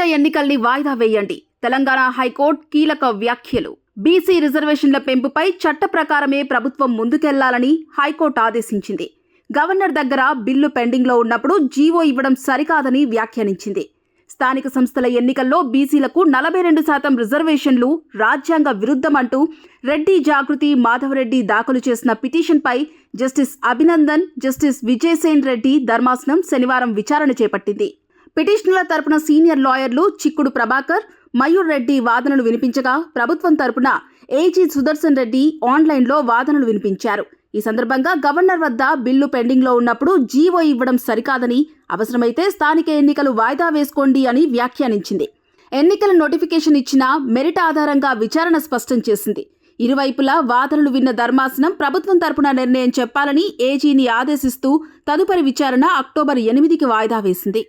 ఎన్నికల్ని వాయిదా వేయండి. తెలంగాణ హైకోర్టు కీలక వ్యాఖ్యలు. బీసీ రిజర్వేషన్ల పెంపుపై చట్ట ప్రకారమే ప్రభుత్వం ముందుకెళ్ళాలని హైకోర్టు ఆదేశించింది. గవర్నర్ దగ్గర బిల్లు పెండింగ్లో ఉన్నప్పుడు జీవో ఇవ్వడం సరికాదని వ్యాఖ్యానించింది. స్థానిక సంస్థల ఎన్నికల్లో బీసీలకు నలభై రెండు శాతం రిజర్వేషన్లు రాజ్యాంగ విరుద్ధమంటూ రెడ్డి జాగృతి మాధవరెడ్డి దాఖలు చేసిన పిటిషన్పై జస్టిస్ అభినందన్ జస్టిస్ విజయసేన్ రెడ్డి ధర్మాసనం శనివారం విచారణ చేపట్టింది. పిటిషనర్ల తరపున సీనియర్ లాయర్లు చిక్కుడు ప్రభాకర్ మయూర్ రెడ్డి వాదనలు వినిపించగా ప్రభుత్వం తరపున ఏజీ సుదర్శన్ రెడ్డి ఆన్లైన్లో వాదనలు వినిపించారు. ఈ సందర్భంగా గవర్నర్ వద్ద బిల్లు పెండింగ్లో ఉన్నప్పుడు జీవో ఇవ్వడం సరికాదని అవసరమైతే స్థానిక ఎన్నికలు వాయిదా వేసుకోండి అని వ్యాఖ్యానించింది. ఎన్నికల నోటిఫికేషన్ ఇచ్చిన మెరిట్ ఆధారంగా విచారణ స్పష్టం చేసింది. ఇరువైపులా వాదనలు విన్న ధర్మాసనం ప్రభుత్వం తరపున నిర్ణయం చెప్పాలని ఏజీని ఆదేశిస్తూ తదుపరి విచారణ అక్టోబర్ ఎనిమిదికి వాయిదా వేసింది.